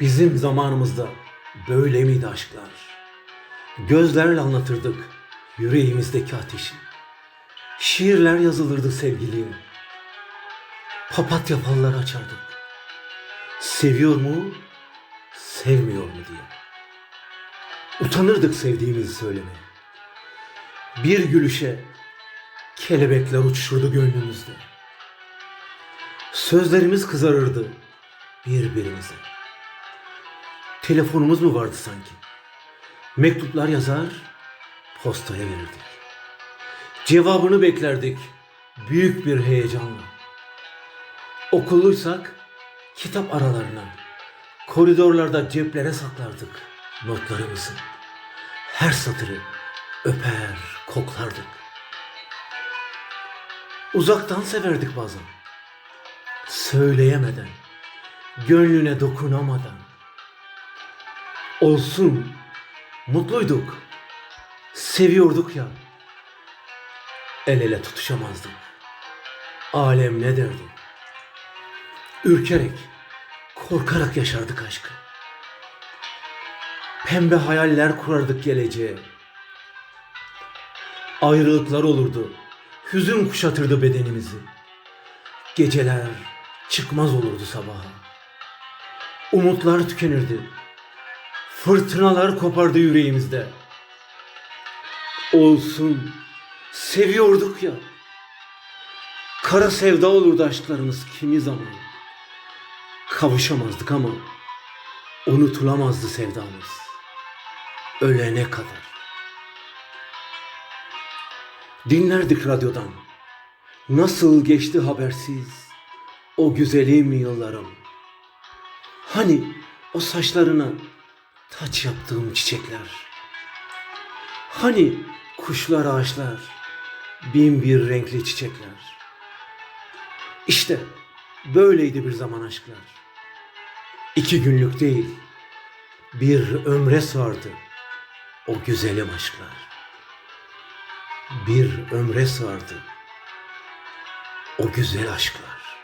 Bizim zamanımızda böyle miydi aşklar? Gözlerle anlatırdık yüreğimizdeki ateşi. Şiirler yazılırdı sevgiliye. Papatya falları açardık. Seviyor mu, sevmiyor mu diye. Utanırdık sevdiğimizi söylemeye. Bir gülüşe kelebekler uçuşurdu gönlümüzde. Sözlerimiz kızarırdı birbirimize. Telefonumuz mu vardı sanki? Mektuplar yazar, postaya verirdik. Cevabını beklerdik büyük bir heyecanla. Okulluysak kitap aralarına, koridorlarda ceplere saklardık notlarımızı. Her satırı öper, koklardık. Uzaktan severdik bazen. Söyleyemeden, gönlüne dokunamadan. Olsun, mutluyduk. Seviyorduk ya. El ele tutuşamazdık. Alem ne derdi? Ürkerek, korkarak yaşardık aşkı. Pembe hayaller kurardık geleceğe. Ayrılıklar olurdu. Hüzün kuşatırdı bedenimizi. Geceler çıkmaz olurdu sabaha. Umutlar tükenirdi. Fırtınalar kopardı yüreğimizde. Olsun, seviyorduk ya. Kara sevda olurdu aşklarımız kimi zaman. Kavuşamazdık ama unutulamazdı sevdamız. Ölene kadar. Dinlerdik radyodan. Nasıl geçti habersiz o güzelim yıllarım. Hani o saçlarına taç yaptığım çiçekler. Hani kuşlar ağaçlar, bin bir renkli çiçekler. İşte böyleydi bir zaman aşklar. İki günlük değil, bir ömre sardı o güzelim aşklar. Bir ömre sardı o güzel aşklar.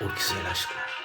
O güzel aşklar.